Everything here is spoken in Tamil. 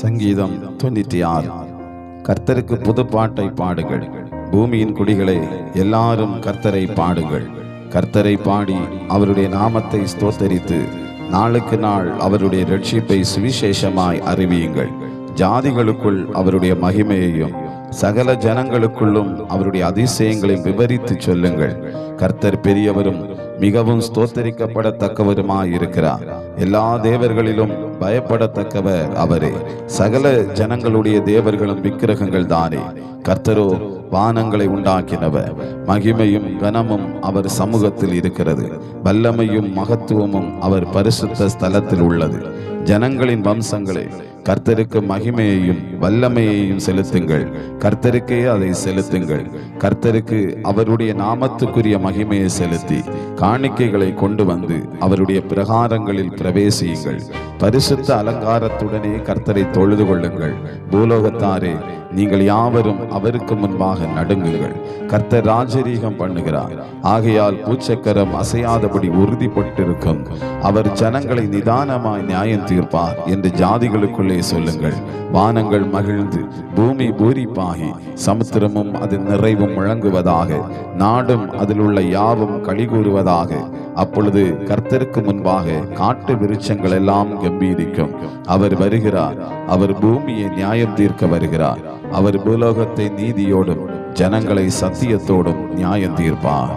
சங்கீதம் தொண்ணூற்றி ஆறு. கர்த்தருக்கு புது பாட்டை பாடுங்கள். பூமியின் குடிகளே எல்லாரும் கர்த்தரை பாடுங்கள். கர்த்தரை பாடி அவருடைய நாமத்தை ஸ்தோத்தரித்து நாளுக்கு நாள் அவருடைய ரட்சிப்பை சுவிசேஷமாய் அறிவியுங்கள். ஜாதிகளுக்குள் அவருடைய மகிமையையும் சகல ஜனங்களுக்குள்ளும் அவருடைய அதிசயங்களை விவரித்து சொல்லுங்கள். கர்த்தர் பெரியவரும் மிகவும் ஸ்தோத்தரிக்கப்படத்தக்கவருமாய் இருக்கிறார் எல்லா தேவர்களிலும் பயப்படத்தக்கவர் அவரே. சகல ஜனங்களுடைய தேவர்களும் விக்கிரகங்கள் தானே. கர்த்தரோ வானங்களை உண்டாக்கினவர். மகிமையும் கனமும் அவர் சமூகத்தில் இருக்கிறது. வல்லமையும் மகத்துவமும் அவர் பரிசுத்த ஸ்தலத்தில் உள்ளது ஜனங்களின் வம்சங்களே கர்த்தருக்கு மகிமையையும் வல்லமையையும் செலுத்துங்கள். கர்த்தருக்கே அதை செலுத்துங்கள். கர்த்தருக்கு அவருடைய நாமத்துக்குரிய மகிமையை செலுத்தி காணிக்கைகளை கொண்டு வந்து அவருடைய பிரகாரங்களில் பிரவேசியுங்கள். பரிசுத்த அலங்காரத்துடனே கர்த்தரை தொழுது கொள்ளுங்கள். பூலோகத்தாரே நீங்கள் யாவரும் அவருக்கு முன்பாக நடுங்குங்கள். கர்த்தர் ராஜரீகம் பண்ணுகிறார். ஆகையால் பூச்சக்கரம் அசையாதபடி உறுதிப்பட்டிருக்கும். அவர் ஜனங்களை நிதானமாய் நியாயம் தீர்ப்பார் என்று ஜாதிகளுக்குள்ளே சொல்லுங்கள். வானங்கள் மகிழ்ந்து பூமி பூரிப்பாகி சமுத்திரமும் அதன் நிறைவும் முழங்குவதாக நாடும் அதில் உள்ள யாவும் கலிகூறுவதாக அப்பொழுது கர்த்தருக்கு முன்பாக காட்டு விருட்சங்கள் எல்லாம் கம்பீரிக்கும். அவர் வருகிறார் அவர் பூமியை நியாயம் தீர்க்க வருகிறார். அவர் பூலோகத்தை நீதியோடும் ஜனங்களை சத்தியத்தோடும் நியாயம் தீர்ப்பார்.